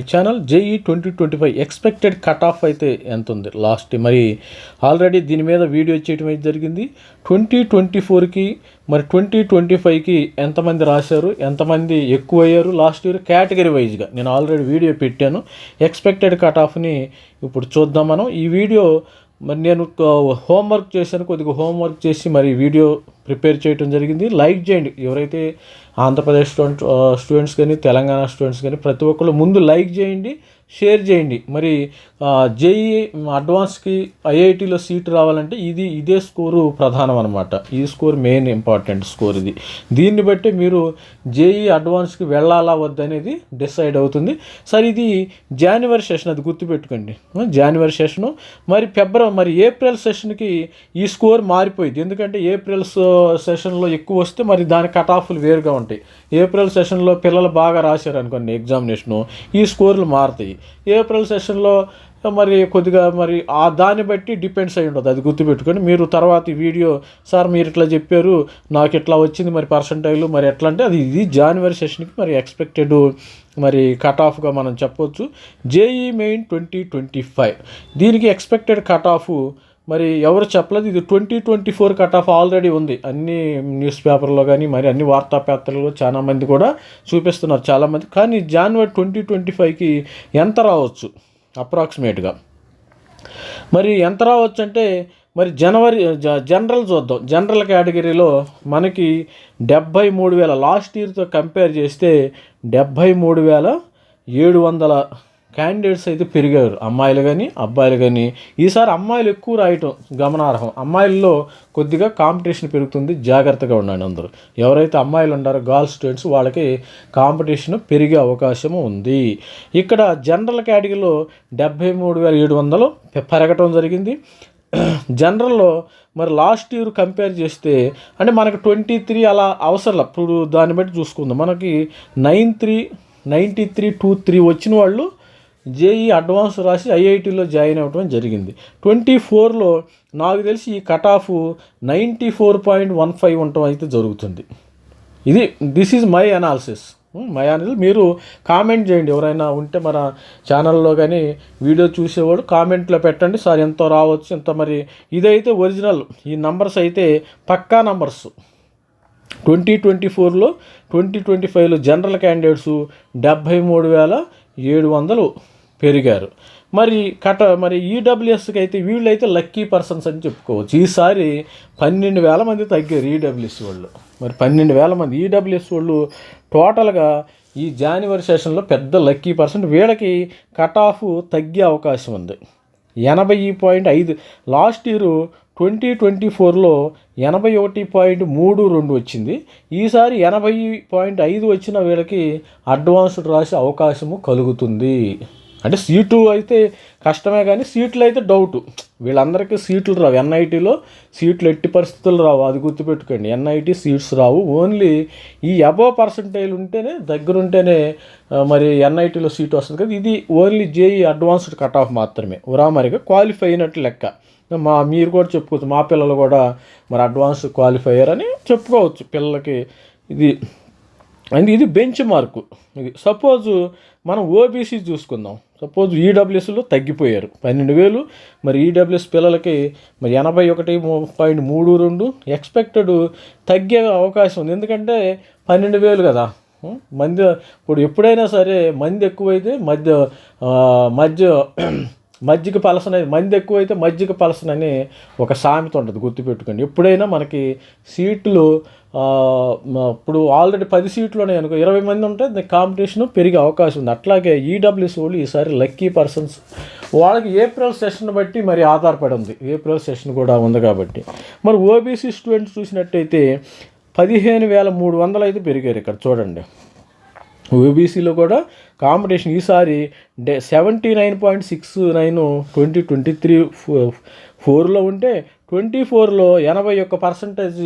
ఈ channel JEE twenty twenty five expected cut off అయితే ఎంత ఉంది లాస్ట్ మరి ఆల్రెడీ దీని మీద వీడియో చేయడం అయితే జరిగింది. ట్వంటీ ట్వంటీ ఫోర్కి మరి ట్వంటీ ట్వంటీ ఫైవ్కి ఎంతమంది రాశారు? ఎంతమంది ఎక్కువ అయ్యారు లాస్ట్ ఇయర్ కేటగిరీ వైజ్గా నేను ఆల్రెడీ వీడియో పెట్టాను. ఎక్స్పెక్టెడ్ కట్ ఆఫ్ని ఇప్పుడు చూద్దాం మనం. ఈ వీడియో మరి నేను హోంవర్క్ చేశాను కొద్దిగా హోంవర్క్ చేసి మరి వీడియో ప్రిపేర్ చేయడం జరిగింది. లైక్ చేయండి. ఎవరైతే ఆంధ్రప్రదేశ్ స్టూడెంట్ స్టూడెంట్స్ కానీ తెలంగాణ స్టూడెంట్స్ కానీ ప్రతి ఒక్కరు ముందు లైక్ చేయండి. షేర్ చేయండి. మరి జేఈ అడ్వాన్స్కి ఐఐటిలో సీట్ రావాలంటే ఇది ఇదే స్కోరు ప్రధానం అనమాట ఈ స్కోర్ మెయిన్ ఇంపార్టెంట్ స్కోర్ ఇది. దీన్ని బట్టి మీరు జేఈ అడ్వాన్స్కి వెళ్ళాలా వద్దనేది డిసైడ్ అవుతుంది. సరే ఇది జనవరి సెషన్ అది గుర్తుపెట్టుకోండి. జనవరి సెషను. మరి ఫిబ్రవరి మరి ఏప్రిల్ సెషన్కి ఈ స్కోర్ మారిపోయింది. ఎందుకంటే ఏప్రిల్ సెషన్లో ఎక్కువ వస్తే మరి దాని కట్ ఆఫ్లు వేరుగా ఉంటాయి. ఏప్రిల్ సెషన్లో పిల్లలు బాగా రాశారు అనుకోండి ఎగ్జామినేషను. ఈ స్కోర్లు మారుతాయి. ఏప్రిల్ సెషన్లో మరి కొద్దిగా మరి ఆ దాన్ని బట్టి డిపెండ్స్ అయి ఉండదు. అది గుర్తుపెట్టుకొని మీరు తర్వాత ఈ వీడియో సార్ మీరు ఇట్లా చెప్పారు నాకు ఇట్లా వచ్చింది మరి పర్సంటైల్ మరి ఎట్లా అంటే అది ఇది జనవరి సెషన్కి మరి ఎక్స్పెక్టెడ్ మరి కట్ ఆఫ్గా మనం చెప్పొచ్చు. JEE main twenty twenty five. దీనికి ఎక్స్పెక్టెడ్ కట్ ఆఫ్ మరి ఎవరు చెప్పలేదు ఇది twenty twenty four cut off already ఉంది. అన్ని న్యూస్ పేపర్లో కానీ మరి అన్ని వార్తాపత్రికల్లో చాలామంది కూడా చూపిస్తున్నారు చాలామంది కానీ జనవరి ట్వంటీ ట్వంటీ ఫైవ్కి ఎంత రావచ్చు? అప్రాక్సిమేట్గా మరి ఎంత రావచ్చు అంటే మరి జనవరి జ- జనరల్ చూద్దాం. జనరల్ కేటగిరీలో మనకి డెబ్భై మూడు వేల లాస్ట్ ఇయర్తో కంపేర్ చేస్తే డెబ్భై మూడు వేల ఏడు వందల క్యాండిడేట్స్ అయితే పెరిగారు. అమ్మాయిలు కానీ అబ్బాయిలు కానీ ఈసారి అమ్మాయిలు ఎక్కువ రాయటం గమనార్హం. అమ్మాయిల్లో కొద్దిగా కాంపిటీషన్ పెరుగుతుంది. జాగ్రత్తగా ఉండండి అందరూ. ఎవరైతే అమ్మాయిలు ఉన్నారో గర్ల్స్ స్టూడెంట్స్ వాళ్ళకి కాంపిటీషన్ పెరిగే అవకాశం ఉంది. ఇక్కడ జనరల్ కేటగిరీలో డెబ్భై మూడు వేల ఏడు వందలు పెరగటం జరిగింది. జనరల్లో మరి లాస్ట్ ఇయర్ కంపేర్ చేస్తే అంటే మనకు ట్వంటీ త్రీ అలా అవసరం ఇప్పుడు దాన్ని బట్టి చూసుకుందాం. మనకి nine three ninety three two three వచ్చిన వాళ్ళు జేఈ అడ్వాన్స్ రాసి ఐఐటీలో జాయిన్ అవ్వడం జరిగింది. ట్వంటీ ఫోర్లో నాకు తెలిసి ఈ cut off ninety four point one five ఉండటం అయితే జరుగుతుంది. ఇది this is my analysis. My analysis. మీరు కామెంట్ చేయండి. ఎవరైనా ఉంటే మన ఛానల్లో కానీ వీడియో చూసేవాడు కామెంట్లో పెట్టండి. సార్ ఎంతో రావచ్చు ఎంత మరి ఇదైతే ఒరిజినల్. ఈ నంబర్స్ అయితే పక్కా నంబర్స్. ట్వంటీ ట్వంటీ ఫోర్లో ట్వంటీ ట్వంటీ ఫైవ్లో జనరల్ క్యాండిడేట్స్ డెబ్భై మూడు వేల ఏడు వందలు పెరిగారు. మరి కట మరి ఈడబ్ల్యూఎస్కి అయితే వీళ్ళైతే లక్కీ పర్సన్స్ అని చెప్పుకోవచ్చు. ఈసారి పన్నెండు వేల మంది తగ్గారు ఈడబ్ల్యూఎస్ వాళ్ళు. మరి పన్నెండు వేల మంది ఈడబ్ల్యూఎస్ వాళ్ళు టోటల్గా ఈ జనవరి సెషన్లో పెద్ద లక్కీ పర్సెంట్ వీళ్ళకి కట్ ఆఫ్ తగ్గే అవకాశం ఉంది. ఎనభై పాయింట్ ఐదు. లాస్ట్ ఇయర్ ట్వంటీ ట్వంటీ ఫోర్లో ఎనభై ఒకటి పాయింట్ మూడు రెండు వచ్చింది. ఈసారి ఎనభై పాయింట్ ఐదు వచ్చిన వీళ్ళకి అడ్వాన్స్డ్ రాసే అవకాశము కలుగుతుంది. అంటే సీటు అయితే కష్టమే కానీ సీట్లు అయితే డౌట్. వీళ్ళందరికీ సీట్లు రావు. ఎన్ఐటీలో సీట్లు ఎట్టి పరిస్థితులు రావు. అది గుర్తుపెట్టుకోండి. ఎన్ఐటీ సీట్స్ రావు. ఓన్లీ ఈ అబో పర్సంటేజ్ ఉంటేనే దగ్గరుంటేనే మరి ఎన్ఐటీలో సీట్ వస్తుంది కదా. ఇది only JEE advanced cut off మాత్రమే. ఉరామరిగా క్వాలిఫై అయినట్టు లెక్క. మా మీరు కూడా చెప్పుకోవచ్చు మా పిల్లలు కూడా మరి అడ్వాన్స్ క్వాలిఫై అని చెప్పుకోవచ్చు పిల్లలకి. ఇది అండ్ ఇది బెంచ్ మార్కు ఇది సపోజ్ మనం ఓబీసీ చూసుకుందాం. సపోజ్ ఈడబ్ల్యూఎస్లో తగ్గిపోయారు. పన్నెండు వేలు. మరి ఈడబ్ల్యూఎస్ పిల్లలకి మరి ఎనభై ఒకటి పాయింట్ మూడు రెండు ఎక్స్పెక్టెడ్ తగ్గే అవకాశం ఉంది. ఎందుకంటే పన్నెండు వేలు కదా. మంది ఇప్పుడు ఎప్పుడైనా సరే మంది ఎక్కువైతే మధ్య మధ్య మజ్జిగ పలసన మంది ఎక్కువైతే మజ్జిగ పలసన అని ఒక సామెత ఉంటుంది గుర్తుపెట్టుకోండి. ఎప్పుడైనా మనకి సీట్లు ఇప్పుడు ఆల్రెడీ పది సీట్లు ఉన్నాయి అనుకో ఇరవై మంది ఉంటే కాంపిటీషన్ పెరిగే అవకాశం ఉంది. అట్లాగే ఈడబ్ల్యూస్ వాళ్ళు ఈసారి లక్కీ పర్సన్స్ వాళ్ళకి ఏప్రిల్ సెషన్ బట్టి మరి ఆధారపడి ఉంది. ఏప్రిల్ సెషన్ కూడా ఉంది కాబట్టి. మరి ఓబీసీ స్టూడెంట్స్ చూసినట్టయితే పదిహేను వేల మూడు వందలు అయితే పెరిగారు ఇక్కడ చూడండి. ఓబీసీలో కూడా కాంపిటీషన్ ఈసారి day seventy nine point six nine twenty twenty three ఫోర్లో ఉంటే ట్వంటీ ఫోర్లో ఎనభై ఒక్క పర్సంటేజ్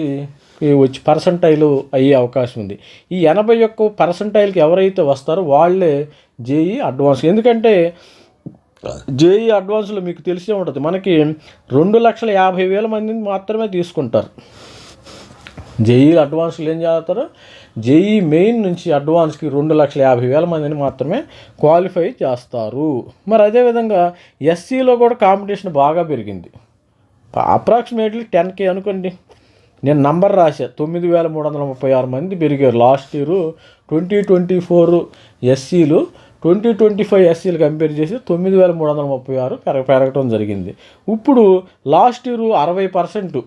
వచ్చి పర్సంటైలు అయ్యే అవకాశం ఉంది. ఈ ఎనభై ఒక్క పర్సంటైల్కి ఎవరైతే వస్తారో వాళ్ళే జేఈ అడ్వాన్స్. ఎందుకంటే జేఈ అడ్వాన్స్లో మీకు తెలిసే ఉంటుంది. మనకి రెండు లక్షల యాభై వేల మందిని మాత్రమే తీసుకుంటారు. జేఈ అడ్వాన్స్లు ఏం చేస్తారు? జేఈ మెయిన్ నుంచి అడ్వాన్స్కి రెండు లక్షల యాభై వేల మందిని మాత్రమే క్వాలిఫై చేస్తారు. మరి అదేవిధంగా ఎస్సీలో కూడా కాంపిటీషన్ బాగా పెరిగింది. అప్రాక్సిమేట్లీ టెన్ కే అనుకోండి. నేను నంబర్ రాశా. తొమ్మిది వేల మూడు వందల ముప్పై ఆరు మంది పెరిగారు last year. Twenty twenty four ఎస్సీలు ట్వంటీ ట్వంటీ ఫైవ్ ఎస్సీలు కంపేర్ చేసి తొమ్మిది వేల మూడు వందల ముప్పై ఆరు పెరగ పెరగటం జరిగింది. ఇప్పుడు లాస్ట్ ఇయర్ అరవై పర్సెంట్.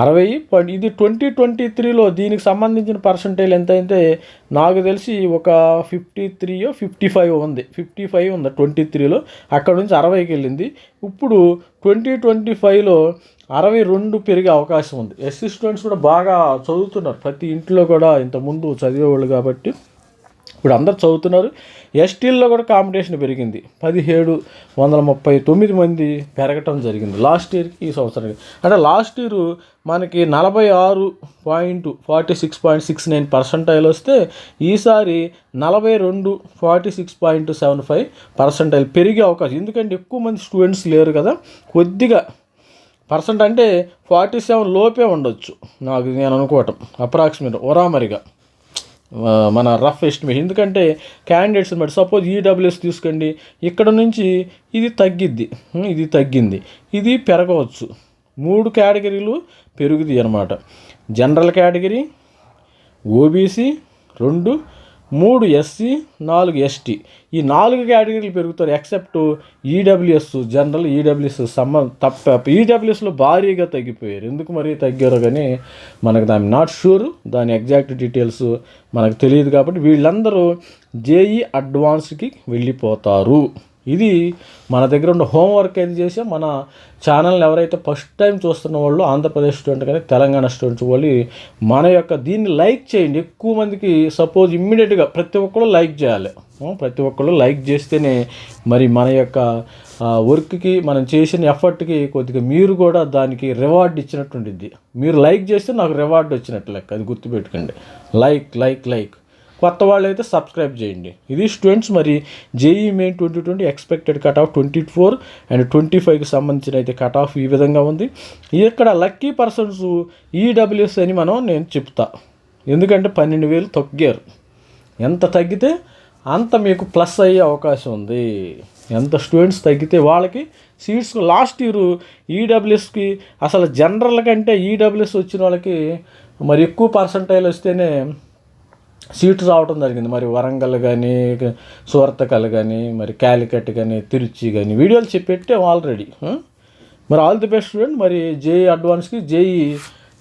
అరవై పాయింట్ ఇది ట్వంటీ ట్వంటీ త్రీలో దీనికి సంబంధించిన పర్సంటేజ్ ఎంత అయితే నాకు తెలిసి ఒక ఫిఫ్టీ త్రీయో ఫిఫ్టీ ఫైవ్ ఉంది. ఫిఫ్టీ ఫైవ్ ఉంది ట్వంటీ త్రీలో. అక్కడ నుంచి అరవైకి వెళ్ళింది. ఇప్పుడు ట్వంటీ ట్వంటీ ఫైవ్లో అరవై రెండు పెరిగే అవకాశం ఉంది. ఎస్సీ స్టూడెంట్స్ కూడా బాగా చదువుతున్నారు. ప్రతి ఇంట్లో కూడా ఇంతకుముందు చదివేవాళ్ళు కాబట్టి. ఇప్పుడు అందరు చదువుతున్నారు. ఎస్టీల్లో కూడా కాంపిటీషన్ పెరిగింది. పదిహేడు వందల ముప్పై తొమ్మిది మంది పెరగటం జరిగింది. లాస్ట్ ఇయర్కి ఈ సంవత్సరానికి. అంటే లాస్ట్ ఇయర్ మనకి నలభై ఆరు point forty six point six nine percentile వస్తే ఈసారి నలభై రెండు forty six point seven five percentile పెరిగే అవకాశం. ఎందుకంటే ఎక్కువ మంది స్టూడెంట్స్ లేరు కదా. కొద్దిగా పర్సెంట్ అంటే ఫార్టీ సెవెన్ లోపే ఉండొచ్చు. నాకు నేను అనుకోవటం. అప్రాక్సిమేట్ ఒరామరిగా. మన రఫ్ ఎస్టిమేషన్. ఎందుకంటే క్యాండిడేట్స్ బట్టి సపోజ్ ఈడబ్ల్యూఎస్ తీసుకోండి ఇక్కడ నుంచి ఇది తగ్గిద్ది ఇది తగ్గింది ఇది పెరగవచ్చు. మూడు కేటగిరీలు పెరుగుతాయి అన్నమాట. జనరల్ కేటగిరీ ఓబీసీ రెండు మూడు ఎస్సీ నాలుగు ఎస్టీ ఈ నాలుగు కేటగిరీలు పెరుగుతారు ఎక్సెప్ట్ ఈడబ్ల్యూఎస్ జనరల్ ఈడబ్ల్యూఎస్ సంబంధ తప్ప. ఈడబ్ల్యూఎస్లో భారీగా తగ్గిపోయారు. ఎందుకు మరి తగ్గారో కానీ మనకు దాని నాట్ షూర్ దాని ఎగ్జాక్ట్ డీటెయిల్స్ మనకు తెలియదు కాబట్టి వీళ్ళందరూ జేఈ అడ్వాన్స్కి వెళ్ళిపోతారు. ఇది మన దగ్గర ఉన్న హోంవర్క్ ఏది చేసాం మన ఛానల్ని ఎవరైతే ఫస్ట్ టైం చూస్తున్న వాళ్ళు ఆంధ్రప్రదేశ్ స్టూడెంట్ కానీ తెలంగాణ స్టూడెంట్స్ వాళ్ళు మన యొక్క దీన్ని లైక్ చేయండి. ఎక్కువ మందికి సపోజ్ ఇమ్మీడియట్గా ప్రతి ఒక్కరు లైక్ చేయాలి. ప్రతి ఒక్కరు లైక్ చేస్తేనే మరి మన యొక్క వర్క్కి మనం చేసిన ఎఫర్ట్కి కొద్దిగా మీరు కూడా దానికి రివార్డ్ ఇచ్చినట్టు మీరు లైక్ చేస్తే నాకు రివార్డ్ వచ్చినట్టు లెక్క. అది గుర్తుపెట్టుకోండి. Like like like. కొత్త వాళ్ళు అయితే సబ్స్క్రైబ్ చేయండి. ఇది స్టూడెంట్స్ మరి JEE main twenty twenty expected cut off twenty four and twenty ఫైవ్కి సంబంధించిన అయితే కట్ ఆఫ్ ఈ విధంగా ఉంది. ఇక్కడ లక్కీ పర్సన్స్ ఈడబ్ల్యూఎస్ అని మనం నేను చెప్తా. ఎందుకంటే పన్నెండు వేలు తగ్గారు ఎంత తగ్గితే అంత మీకు ప్లస్ అయ్యే అవకాశం ఉంది. ఎంత స్టూడెంట్స్ తగ్గితే వాళ్ళకి సీట్స్ లాస్ట్ ఇయర్ ఈడబ్ల్యూఎస్కి అసలు జనరల్ కంటే ఈడబ్ల్యూఎస్ వచ్చిన వాళ్ళకి మరి ఎక్కువ పర్సంటైల్ వస్తేనే సీట్స్ రావడం జరిగింది. మరి వరంగల్ కానీ సూరతకల్ కానీ మరి క్యాలికట్ కానీ తిరుచి కానీ వీడియోలు చెప్పెట్టాం ఆల్రెడీ. మరి ఆల్ ది బెస్ట్ స్టూడెంట్ మరి జేఈ అడ్వాన్స్కి జేఈ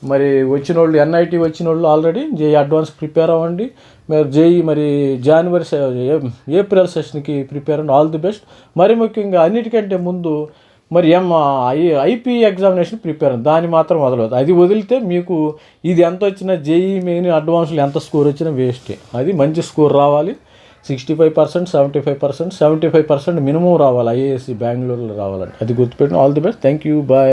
మరి వచ్చిన వాళ్ళు ఎన్ఐటి వచ్చిన వాళ్ళు ఆల్రెడీ జేఈ అడ్వాన్స్ ప్రిపేర్ అవ్వండి. మరి జేఈ మరి జనవరి ఏప్రిల్ సెషన్కి ప్రిపేర్ అవ్వండి. All the best. మరి ముఖ్యంగా అన్నిటికంటే ముందు మరి ఏం ఐ ఐపీ ఎగ్జామినేషన్ ప్రిపేర్ దాన్ని మాత్రం వదలవద్దు. అది వదిలితే మీకు ఇది ఎంత వచ్చినా జేఈ మెయిన్ అడ్వాన్స్లు ఎంత స్కోర్ వచ్చినా వేస్టే. అది మంచి స్కోర్ రావాలి. Sixty five percent seventy five percent seventy five percent minimum రావాలి. ఐఏఎస్సి బెంగళూరులో రావాలని అది గుర్తుపెట్టిన all the best. Thank you. Bye.